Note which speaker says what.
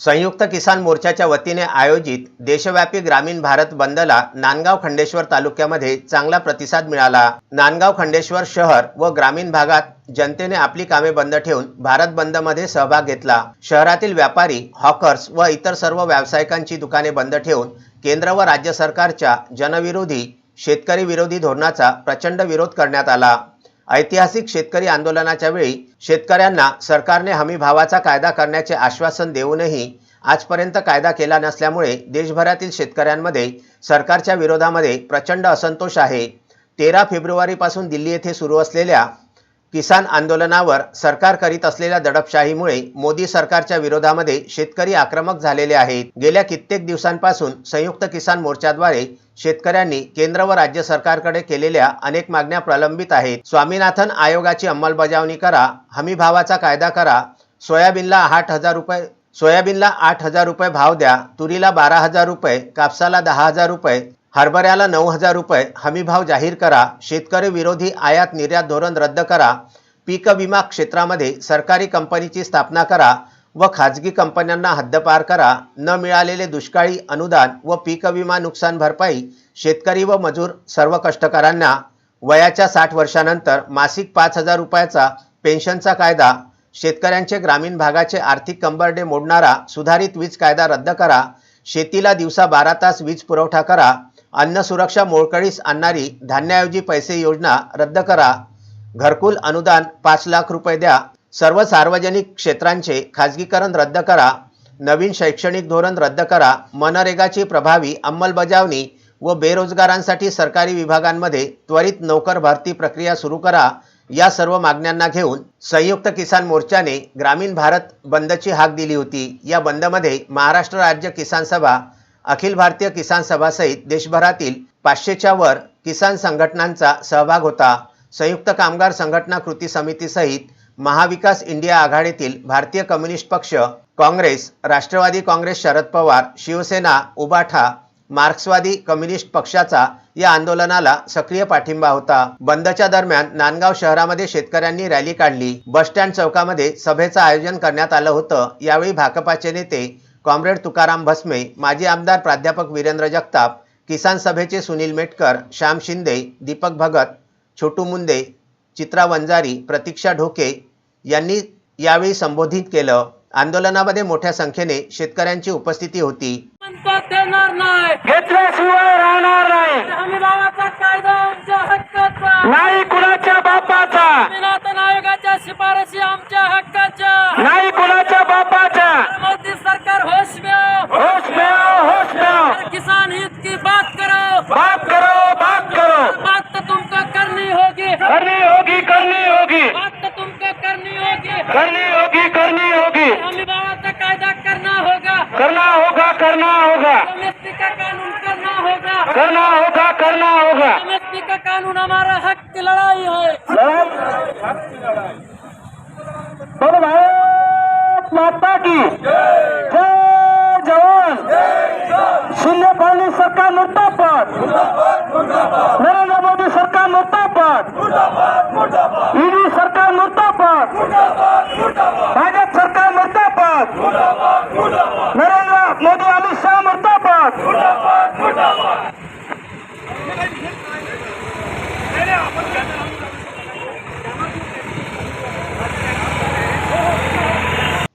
Speaker 1: संयुक्त किसान मोर्चाच्या वतीने आयोजित देशव्यापी ग्रामीण भारत बंदला नांदगाव खंडेश्वर तालुक्यामध्ये चांगला प्रतिसाद मिळाला. नांदगाव खंडेश्वर शहर व ग्रामीण भागात जनतेने आपली कामे बंद ठेवून भारत बंदमध्ये सहभाग घेतला. शहरातील व्यापारी हॉकर्स व इतर सर्व व्यावसायिकांची दुकाने बंद ठेवून केंद्र व राज्य सरकारच्या जनविरोधी शेतकरी विरोधी धोरणाचा प्रचंड विरोध करण्यात आला. ऐतिहासिक शेतकरी आंदोलनाच्या वेळी शेतकऱ्यांना सरकारने हमी भावाचा कायदा करण्याचे आश्वासन देऊनही आजपर्यंत कायदा केला नसल्यामुळे देशभरातील शेतकऱ्यांमध्ये सरकारच्या विरोधामध्ये प्रचंड असंतोष आहे. तेरा फेब्रुवारीपासून दिल्ली येथे सुरू असलेल्या किसान आंदोलनावर सरकार करीत असलेल्या दडपशाहीमुळे मोदी सरकारच्या विरोधामध्ये शेतकरी आक्रमक झालेले आहेत. गेल्या कित्येक दिवसांपासून संयुक्त किसान मोर्चाद्वारे शेतकऱ्यांनी केंद्र व राज्य सरकारकडे केलेल्या अनेक मागण्या प्रलंबित आहेत. स्वामीनाथन आयोगाची अंमलबजावणी करा हमी भावाचा कायदा करा सोयाबीनला आठ हजार रुपये सोयाबीनला आठ हजार रुपये भाव द्या तुरीला बारा हजार रुपये कापसाला दहा हजार रुपये हरभऱ्याला नऊ हजार रुपये हमीभाव जाहीर करा शेतकरी विरोधी आयात निर्यात धोरण रद्द करा पीक विमा क्षेत्रामध्ये सरकारी कंपनीची स्थापना करा व खाजगी कंपन्यांना हद्दपार करा. न मिळालेले दुष्काळी अनुदान व पीक विमा नुकसान भरपाई शेतकरी व मजूर सर्व कष्टकऱ्यांना. वयाच्या साठ वर्षानंतर मासिक पाच हजार रुपयाचा पेन्शनचा कायदा. शेतकऱ्यांचे ग्रामीण भागाचे आर्थिक कंबरडे मोडणारा सुधारित वीज कायदा रद्द करा. शेतीला दिवसा बारा तास वीज पुरवठा करा. अन्न सुरक्षा मोळकळीस आणणारी धान्याऐवजी पैसे योजना रद्द करा. घरकुल अनुदान पाच लाख रुपये द्या. सर्व सार्वजनिक क्षेत्रांचे खाजगीकरण रद्द करा. नवीन शैक्षणिक धोरण रद्द करा. मनरेगाची प्रभावी अंमलबजावणी व बेरोजगारांसाठी सरकारी विभागांमध्ये त्वरित नोकर भरती प्रक्रिया सुरू करा. या सर्व मागण्यांना घेऊन संयुक्त किसान मोर्चाने ग्रामीण भारत बंदची हाक दिली होती. या बंदमध्ये महाराष्ट्र राज्य किसान सभा अखिल भारतीय किसान सभासहित देशभरातील पाचशेच्या वर किसान संघटनांचा सहभाग होता. संयुक्त कामगार संघटना कृती समितीसहित महाविकास इंडिया आघाडीतील भारतीय कम्युनिस्ट पक्ष काँग्रेस राष्ट्रवादी काँग्रेस शरद पवार शिवसेना उबाठा मार्क्सवादी कम्युनिस्ट पक्षाचा या आंदोलनाला सक्रिय पाठिंबा होता. बंदच्या दरम्यान नांदगाव शहरामध्ये शेतकऱ्यांनी रॅली काढली. बसस्टँड चौकामध्ये सभेचं आयोजन करण्यात आलं होतं. यावेळी भाकपाचे नेते कॉम्रेड तुकाराम भस्मे माजी आमदार प्राध्यापक वीरेंद्र जगताप किसान सभेचे सुनील मेटकर श्याम शिंदे दीपक भगत छोटू मुंदे चित्रा वंजारी प्रतीक्षा ढोके यांनी यावेळी संबोधित केलं. आंदोलनामध्ये मोठ्या संख्येने शेतकऱ्यांची उपस्थिती होती.
Speaker 2: नाही.
Speaker 3: घेतल्याशिवाय राहणार कुणाच्या बापाचा.
Speaker 2: शिफारशी आमच्या हक्काच्या.
Speaker 3: नाही कुणाच्या बापाचा
Speaker 2: मोदी सरकार होश में आओ.
Speaker 3: होश में आओ होश में आओ
Speaker 2: किसान हित की बात करो
Speaker 3: बात करो बात करो
Speaker 2: बात तो तुमको करनी होगी
Speaker 3: करनी होगी करनी होगी
Speaker 2: बात तो तुमको करनी होगी
Speaker 3: करनी होगी करनी होगी
Speaker 2: हमी भावाचा कायदा करना होगा.
Speaker 3: करना होगा करना होगा.
Speaker 2: का कानून करना होगा.
Speaker 3: करना होगा करना होगा.
Speaker 2: एमएसपी का कानून हमारा हक की लड़ाई है
Speaker 3: बोलो भारत माता की. जय जवान. शून्य पाणी सरकार मुर्दाबाद नरेंद्र मोदी सरकार मुर्दाबाद ईडी सरकार मुर्दाबाद भाजप सरकार मुर्दाबाद नरेंद्र मोदी अमित शाह मुर्दाबाद